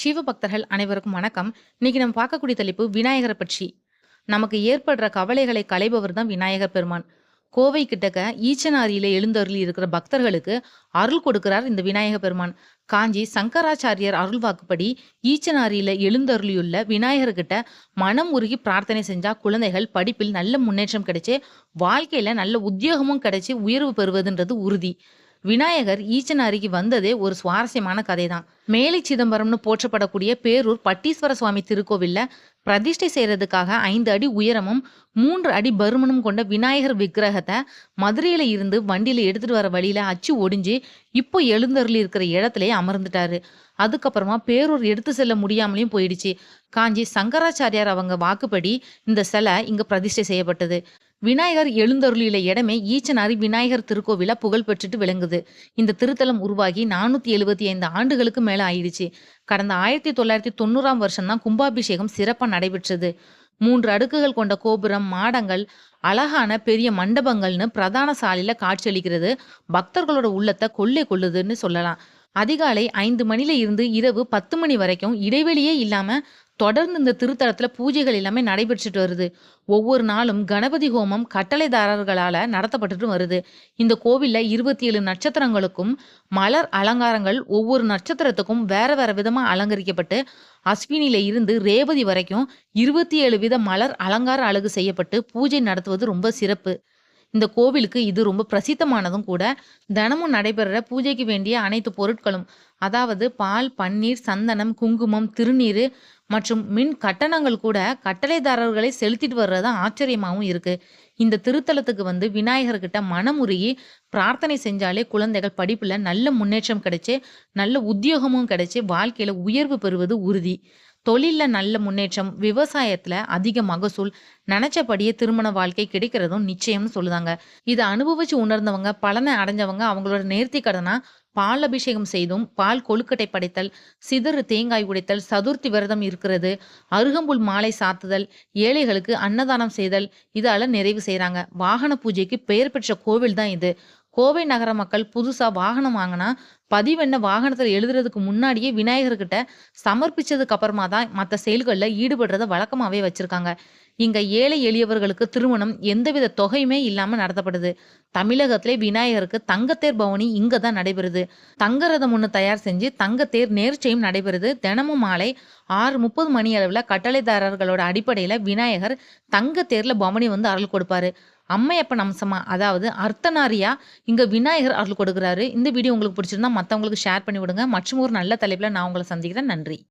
சிவபக்தர்கள் அனைவருக்கும் வணக்கம். இன்னைக்கு நம்ம பார்க்கக்கூடிய தலைப்பு விநாயகரை பற்றி. நமக்கு ஏற்படுற கவலைகளை களைபவர் தான் விநாயகர் பெருமான். கோவை கிட்டக்க ஈச்சனாரியில எழுந்தருளி இருக்கிற பக்தர்களுக்கு அருள் கொடுக்கிறார் இந்த விநாயக பெருமான். காஞ்சி சங்கராச்சாரியர் அருள் வாக்குப்படி ஈச்சனாரியில எழுந்தருளியுள்ள விநாயகர்கிட்ட மனம் உருகி பிரார்த்தனை செஞ்சா குழந்தைகள் படிப்பில் நல்ல முன்னேற்றம் கிடைச்சு வாழ்க்கையில நல்ல உத்தியோகமும் கிடைச்சி உயர்வு பெறுவதுன்றது உறுதி. விநாயகர் ஈச்சன் அருகி வந்ததே ஒரு சுவாரஸ்யமான கதை தான் மேலை சிதம்பரம்னு போற்றப்படக்கூடிய பேரூர் பட்டீஸ்வர சுவாமி திருக்கோவில்ல பிரதிஷ்டை செய்யறதுக்காக ஐந்து அடி உயரமும் மூன்று அடி பருமனும் கொண்ட விநாயகர் விக்கிரகத்தை மதுரையில இருந்து வண்டியில எடுத்துட்டு வர வழியில அச்சு ஒடிஞ்சு இப்போ எழுந்தருளி இருக்கிற இடத்துலயே அமர்ந்துட்டாரு. அதுக்கப்புறமா பேரூர் எடுத்து செல்ல முடியாமலையும் போயிடுச்சு. காஞ்சி சங்கராச்சாரியார் அவங்க வாக்குப்படி இந்த சிலை இங்க பிரதிஷ்டை செய்யப்பட்டது. விநாயகர் எழுந்தருளியில இடமே ஈச்சனாரி விநாயகர் திருக்கோவிலா புகழ் பெற்றுட்டு விளங்குது. இந்த திருத்தலம் உருவாகி நானூத்தி எழுபத்தி ஐந்து ஆண்டுகளுக்கு மேல ஆயிடுச்சு. கடந்த ஆயிரத்தி தொள்ளாயிரத்தி தொண்ணூறாம் வருஷம் தான் கும்பாபிஷேகம் சிறப்பாக நடைபெற்றது. மூன்று அடுக்குகள் கொண்ட கோபுரம் மாடங்கள் அழகான பெரிய மண்டபங்கள்னு பிரதான சாலையில காட்சியளிக்கிறது. பக்தர்களோட உள்ளத்தை கொள்ளை கொள்ளுதுன்னு சொல்லலாம். அதிகாலை ஐந்து மணில இருந்து இரவு பத்து மணி வரைக்கும் இடைவெளியே இல்லாம தொடர்ந்து இந்த திருத்தலத்தில் பூஜைகள் எல்லாமே நடைபெற்றுட்டு வருது. ஒவ்வொரு நாளும் கணபதி ஹோமம் கட்டளைதாரர்களால் நடத்தப்பட்டுட்டு வருது. இந்த கோவிலில் இருபத்தி ஏழு நட்சத்திரங்களுக்கும் மலர் அலங்காரங்கள் ஒவ்வொரு நட்சத்திரத்துக்கும் வேற வேற விதமாக அலங்கரிக்கப்பட்டு அஸ்வினியில இருந்து ரேவதி வரைக்கும் இருபத்தி ஏழு வித மலர் அலங்கார அழகு செய்யப்பட்டு பூஜை நடத்துவது ரொம்ப சிறப்பு. இந்த கோவிலுக்கு இது ரொம்ப பிரசித்தமானதும் கூட தினமும் நடைபெற பூஜைக்கு வேண்டிய அனைத்து பொருட்களும் அதாவது பால் பன்னீர் சந்தனம் குங்குமம் திருநீர் மற்றும் மின் கட்டணங்கள் கூட கட்டளைதாரர்களை செலுத்திட்டு வர்றது ஆச்சரியமாகவும் இருக்கு. இந்த திருத்தலத்துக்கு வந்து விநாயகர்கிட்ட மனமுருகி பிரார்த்தனை செஞ்சாலே குழந்தைகள் படிப்புல நல்ல முன்னேற்றம் கிடைச்சி நல்ல உத்தியோகமும் கிடைச்சி வாழ்க்கையில உயர்வு பெறுவது உறுதி. தொழிலில் நல்ல முன்னேற்றம் விவசாயத்தில் அதிக மகசூல் நினச்சபடியே திருமண வாழ்க்கை கிடைக்கிறதும் நிச்சயம்னு சொல்லுதாங்க. இதை அனுபவிச்சு உணர்ந்தவங்க பலனை அடைஞ்சவங்க அவங்களோட நேர்த்தி கடனா பால் அபிஷேகம் செய்தும் பால் கொழுக்கட்டை படைத்தல் சிதறு தேங்காய் உடைத்தல் சதுர்த்தி விரதம் இருக்கிறது அருகம்புல் மாலை சாத்துதல் ஏழைகளுக்கு அன்னதானம் செய்தல் இதால நிறைவு செய்கிறாங்க வாகன பூஜைக்கு பெயர் பெற்ற கோவில் தான் இது. கோவை நகர மக்கள் புதுசா வாகனம் வாங்கினா பதிவெண்ண வாகனத்தில் எழுதுறதுக்கு முன்னாடியே விநாயகர்கிட்ட சமர்ப்பிச்சதுக்கு அப்புறமா தான் மற்ற செயல்களில் ஈடுபடுறத வழக்கமாகவே வச்சிருக்காங்க. இங்க ஏழை எளியவர்களுக்கு திருமணம் எந்தவித தொகையுமே இல்லாம நடத்தப்படுது. தமிழகத்திலே விநாயகருக்கு தங்கத்தேர் பவனி இங்க தான் நடைபெறுது. தங்கரதம் ஒன்று தயார் செஞ்சு தங்கத்தேர் நேர்ச்சையும் நடைபெறுது. தினமும் மாலை ஆறு முப்பது மணி அளவில் கட்டளைதாரர்களோட அடிப்படையில் விநாயகர் தங்கத்தேர்ல பவனி வந்து அருள் கொடுப்பாரு. அம்மையப்பன் அம்சமா அதாவது அர்த்தநாரியா இங்கே விநாயகர் அருள் கொடுக்குறாரு. இந்த வீடியோ உங்களுக்கு பிடிச்சிருந்தா மற்றவங்களுக்கு ஷேர் பண்ணி விடுங்க. மற்றும் ஒரு நல்ல தலைப்பில் நான் உங்களை சந்திக்கிறேன். நன்றி.